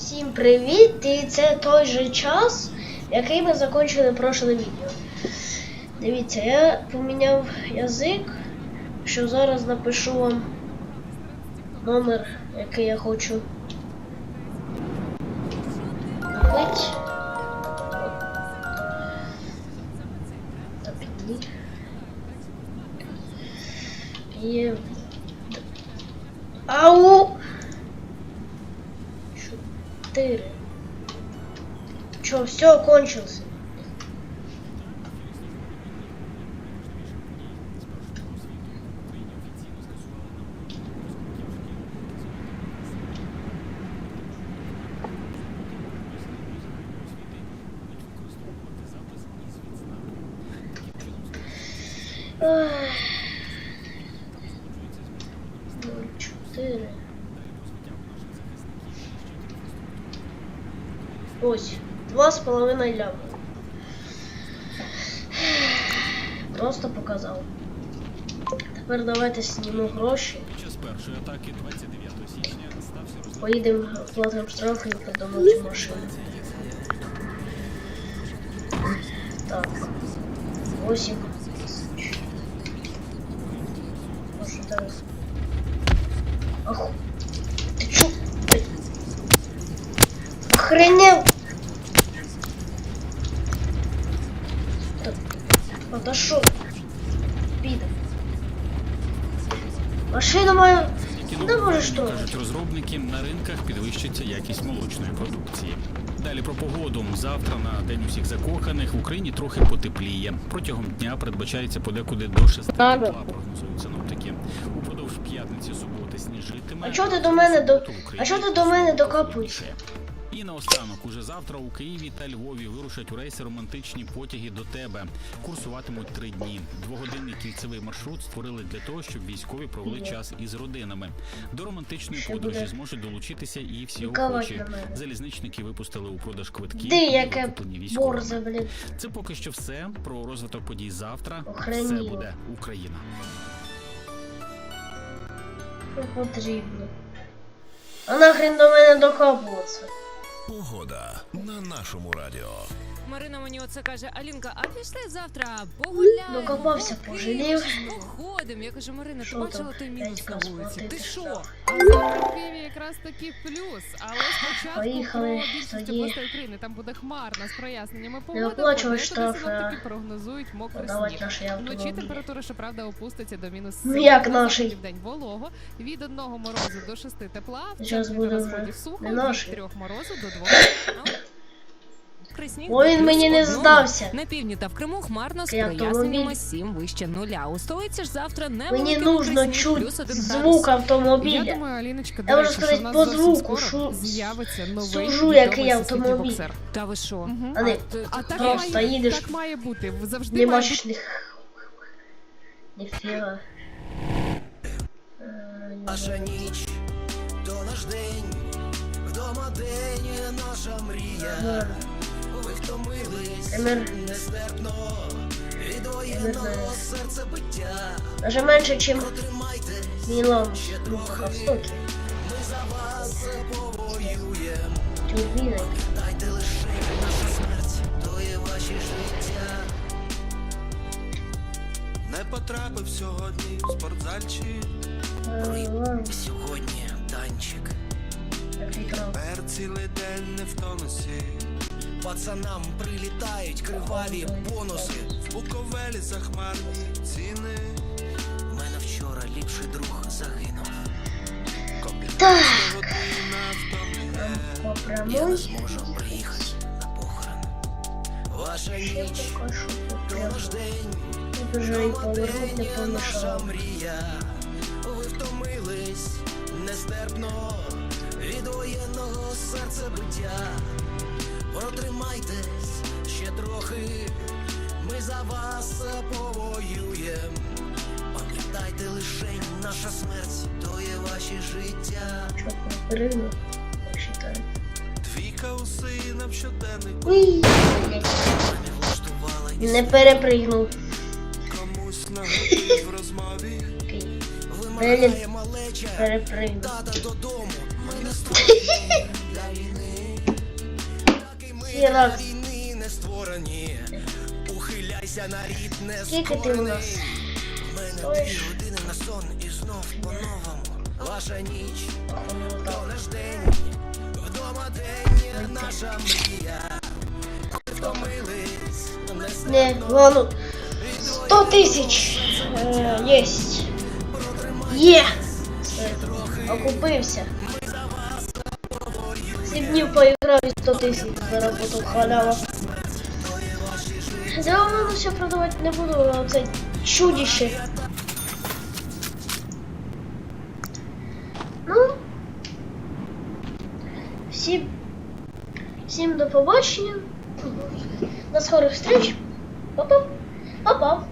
Всім привіт! І це той же час, який ми закінчили прошле відео. Дивіться, я поміняв язик, що зараз напишу вам номер, який я хочу набити. Так, ні. Є. 4. Че, все, кончился? Ой. четыре. Ось, два з половиною ляма. Просто показав. Тепер давайте зніму гроші. Час першої атаки 29 січня стався розлад Поїдемо платимо штрафи і придумаємо цю машину. Так. 8 тисяч. Може так. Ти чо? Ти- Охренел! Отошел. Піде. Машину мою. Да може що? кажуть розробники, на ринках підвищиться якість молочної продукції. Далі про погоду. Завтра на день усіх закоханих в Україні трохи потепліє. Протягом дня передбачається подекуди до 6 тепла, прогнозують синоптики. Упродовж п'ятниці суботи сніжитиме. А чого ти до мене до- а чого ти до мене докапуєшся? І наостанок, уже завтра у Києві та Львові вирушать у рейси романтичні потяги до тебе. Курсуватимуть три дні. Двогодинний кільцевий маршрут створили для того, щоб військові провели час із родинами. До романтичної подорожі зможуть долучитися і всі охочі. Залізничники випустили у продаж квитки. Де яке борза, блін. Це поки що все про розвиток подій завтра. Це буде Україна. Потрібно. А нахрен до мене докапуватися? Погода на нашому радіо. Марина мені оце каже: Алінка, а пішли завтра погуляємо. Докопався, по пожалів. Походимо. Я кажу, Марина, ти бачила той мінус на вулиці? Ти що? А завтра в Києві якраз таки плюс. Але спочатку Поїхали більшість областей України там буде хмарно з проясненнями погоди. Подекуди штрафи, синоптики а прогнозують мокрий сніг. Вночі температура, щоправда, опуститься до мінус Ну, як На нашій? день волого. Від одного морозу до 6 тепла. Зараз буде вже сухо, від. 3 морозу до 2. Мокрий сніг він мені не здався. На півдні та в Криму хмарно з проясненнями 7 вище нуля. У столиці ж завтра не Мені нужно чути звук Я думаю, Аліночка, Я можу сказати по звуку, що з'явиться новий сужу, який автомобіль. боксер. Та ви що? Мгм. А не А так Просто має, їдеш, так має бути. Завжди не має бачиш них. Ніфіга. Наша ніч, то наш день, вдома день наша мрія. Ладно. Ви втомились Емер, нестерпно від не воєнного знаю. серцебиття. Даже менше, чим Протримайтесь, Мілан. ще трохи. Ми за вас повоюєм. Турбіни. Дайте лише наша смерть, то є ваші життя. Не потрапив сьогодні в спортзальчик, Сьогодні танчик. цілий день не в тонусі. Пацанам прилітають криваві бонуси. В Буковелі захмарні ціни. У мене вчора ліпший друг загинув. Так, Я не зможу приїхати на похорон. Ваша ніч, наш день. Не наша мрія. Ви втомились нестерпно від воєнного серцебиття. Протримайтесь ще трохи, ми за вас повоюєм. Пам'ятайте лишень, наша смерть, то є ваші життя. Перейду? Читаю. Двійка у сина в щоденнику. Не перепригнув. Комусь нагодив в розмові. Вимагає малеча. Перепригнув. Тата додому, ми не створені війни. раз. не створені. Ухиляйся на рід не у мене дві години на сон і знов по-новому. Ваша ніч, то наш день, вдома день, наша мрія. Втомились, не ладно. 100 тисяч. Е, єсть. Є. Окупився. Сім днів поіграв і 100 тисяч заработав халява. Дивимося продавати не буду, а це чудище. Ну. Всім, всім до побачення. До скорих встреч. Па-па. Па-па.